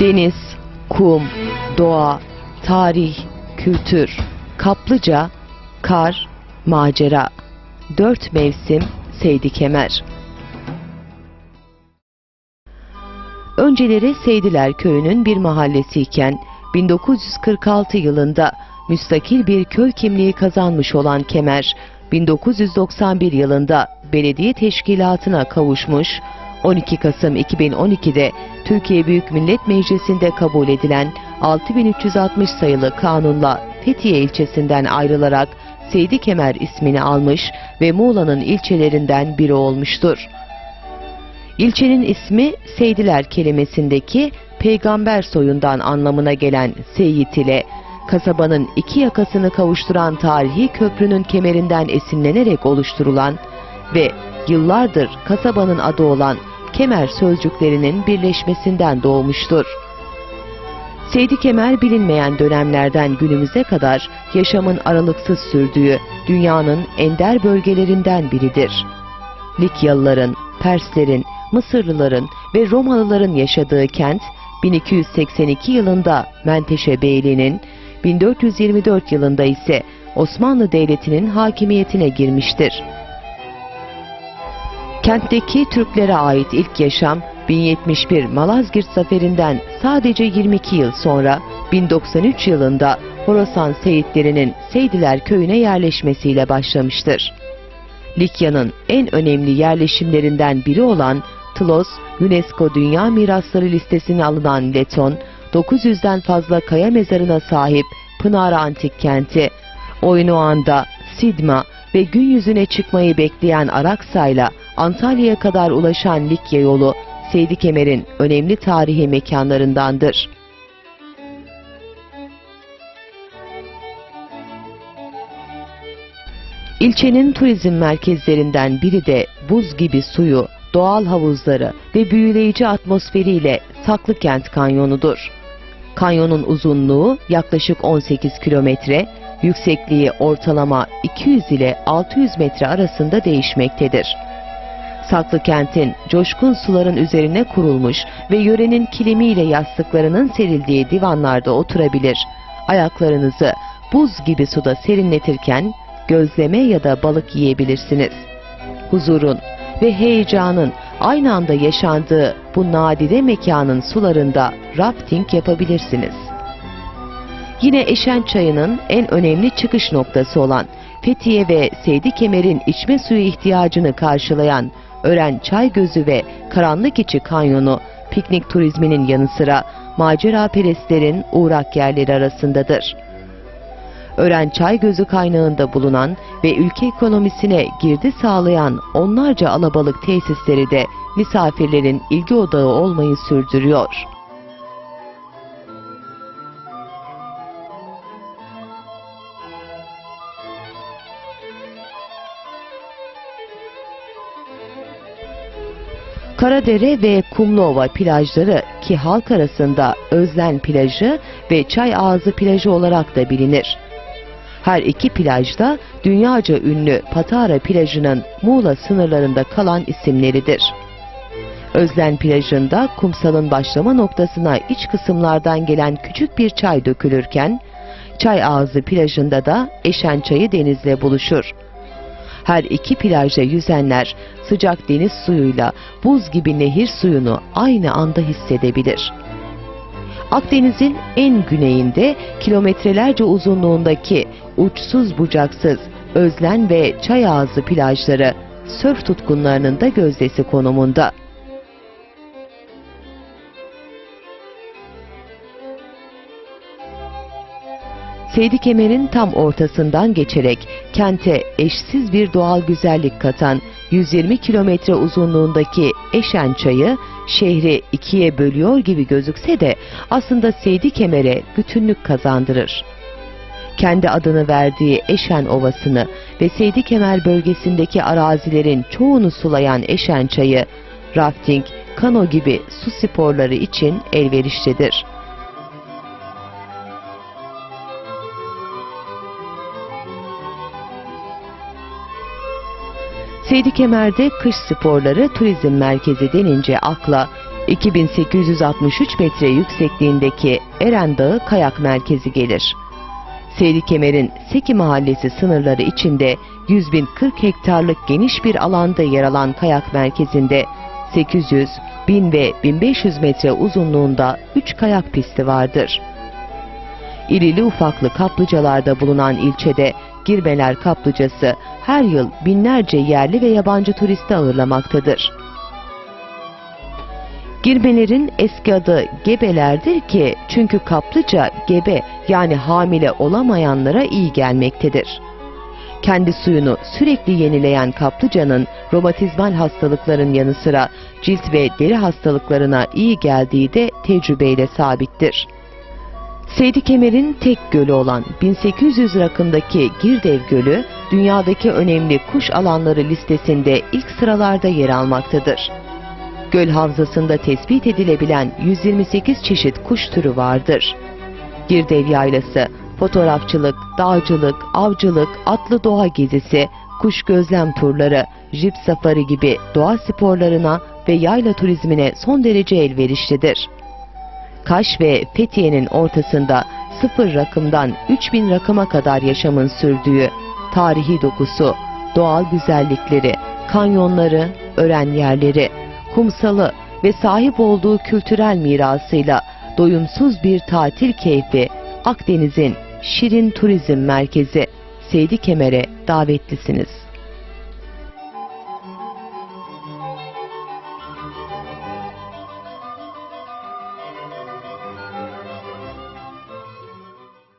Deniz, kum, doğa, tarih, kültür, kaplıca, kar, macera. Dört mevsim Seydi Kemer. Önceleri Seydiler köyünün bir mahallesiyken 1946 yılında müstakil bir köy kimliği kazanmış olan Kemer, 1991 yılında belediye teşkilatına kavuşmuş, 12 Kasım 2012'de Türkiye Büyük Millet Meclisi'nde kabul edilen 6360 sayılı kanunla Fethiye ilçesinden ayrılarak Seydi Kemer ismini almış ve Muğla'nın ilçelerinden biri olmuştur. İlçenin ismi Seydiler kelimesindeki peygamber soyundan anlamına gelen Seyit ile kasabanın iki yakasını kavuşturan tarihi köprünün kemerinden esinlenerek oluşturulan ve yıllardır kasabanın adı olan Kemer sözcüklerinin birleşmesinden doğmuştur. Seydi Kemer bilinmeyen dönemlerden günümüze kadar yaşamın aralıksız sürdüğü dünyanın ender bölgelerinden biridir. Likyalıların, Perslerin, Mısırlıların ve Romalıların yaşadığı kent 1282 yılında Menteşe Beyliği'nin, 1424 yılında ise Osmanlı Devleti'nin hakimiyetine girmiştir. Kentteki Türklere ait ilk yaşam 1071 Malazgirt Zaferi'nden sadece 22 yıl sonra 1093 yılında Horasan Seyitlerinin Seydiler köyüne yerleşmesiyle başlamıştır. Likya'nın en önemli yerleşimlerinden biri olan Tlos, UNESCO Dünya Mirasları listesine alınan Leton, 900'den fazla kaya mezarına sahip Pınar'a Antik Kenti, Oynoğan'da Sidma ve gün yüzüne çıkmayı bekleyen Araksa'yla Antalya'ya kadar ulaşan Likya yolu, Seydi Kemer'in önemli tarihi mekanlarındandır. İlçenin turizm merkezlerinden biri de buz gibi suyu, doğal havuzları ve büyüleyici atmosferiyle Saklıkent Kanyonu'dur. Kanyonun uzunluğu yaklaşık 18 kilometre, yüksekliği ortalama 200 ile 600 metre arasında değişmektedir. Saklıkent'in coşkun suların üzerine kurulmuş ve yörenin kilimiyle yastıklarının serildiği divanlarda oturabilir, ayaklarınızı buz gibi suda serinletirken gözleme ya da balık yiyebilirsiniz. Huzurun ve heyecanın aynı anda yaşandığı bu nadide mekanın sularında rafting yapabilirsiniz. Yine Eşen Çayı'nın en önemli çıkış noktası olan Fethiye ve Seydi Kemer'in içme suyu ihtiyacını karşılayan Ören Çaygözü ve Karanlık İçi Kanyonu piknik turizminin yanı sıra macera perestlerin uğrak yerleri arasındadır. Ören Çaygözü kaynağında bulunan ve ülke ekonomisine girdi sağlayan onlarca alabalık tesisleri de misafirlerin ilgi odağı olmayı sürdürüyor. Karadere ve Kumluova plajları ki halk arasında Özlen plajı ve Çay Ağzı plajı olarak da bilinir. Her iki plajda dünyaca ünlü Patara plajının Muğla sınırlarında kalan isimleridir. Özlen plajında kumsalın başlama noktasına iç kısımlardan gelen küçük bir çay dökülürken, Çay Ağzı plajında da Eşen çayı denizle buluşur. Her iki plajda yüzenler sıcak deniz suyuyla buz gibi nehir suyunu aynı anda hissedebilir. Akdeniz'in en güneyinde kilometrelerce uzunluğundaki uçsuz bucaksız Özlen ve Çayağızı plajları sörf tutkunlarının da gözdesi konumunda. Seydi Kemer'in tam ortasından geçerek kente eşsiz bir doğal güzellik katan 120 kilometre uzunluğundaki Eşen Çayı şehri ikiye bölüyor gibi gözükse de aslında Seydi Kemer'e bütünlük kazandırır. Kendi adını verdiği Eşen Ovası'nı ve Seydi Kemer bölgesindeki arazilerin çoğunu sulayan Eşen Çayı, rafting, kano gibi su sporları için elverişlidir. Seydi Kemer'de kış sporları turizm merkezi denince akla 2863 metre yüksekliğindeki Eren Dağı Kayak Merkezi gelir. Seyri Kemer'in Seki Mahallesi sınırları içinde 100 bin 40 hektarlık geniş bir alanda yer alan kayak merkezinde 800, 1000 ve 1500 metre uzunluğunda 3 kayak pisti vardır. İrili ufaklı kaplıcalarda bulunan ilçede Girbeler Kaplıcası her yıl binlerce yerli ve yabancı turisti ağırlamaktadır. Girmelerin eski adı gebelerdir ki çünkü kaplıca gebe yani hamile olamayanlara iyi gelmektedir. Kendi suyunu sürekli yenileyen kaplıcanın romatizmal hastalıkların yanı sıra cilt ve deri hastalıklarına iyi geldiği de tecrübeyle sabittir. Seydi Kemer'in tek gölü olan 1800 rakımdaki Girdev Gölü, dünyadaki önemli kuş alanları listesinde ilk sıralarda yer almaktadır. Göl havzasında tespit edilebilen 128 çeşit kuş türü vardır. Girdev Yaylası, fotoğrafçılık, dağcılık, avcılık, atlı doğa gezisi, kuş gözlem turları, jip safari gibi doğa sporlarına ve yayla turizmine son derece elverişlidir. Kaş ve Fethiye'nin ortasında sıfır rakımdan 3000 rakıma kadar yaşamın sürdüğü tarihi dokusu, doğal güzellikleri, kanyonları, ören yerleri, kumsalı ve sahip olduğu kültürel mirasıyla doyumsuz bir tatil keyfi Akdeniz'in şirin turizm merkezi Seydi Kemer'e davetlisiniz.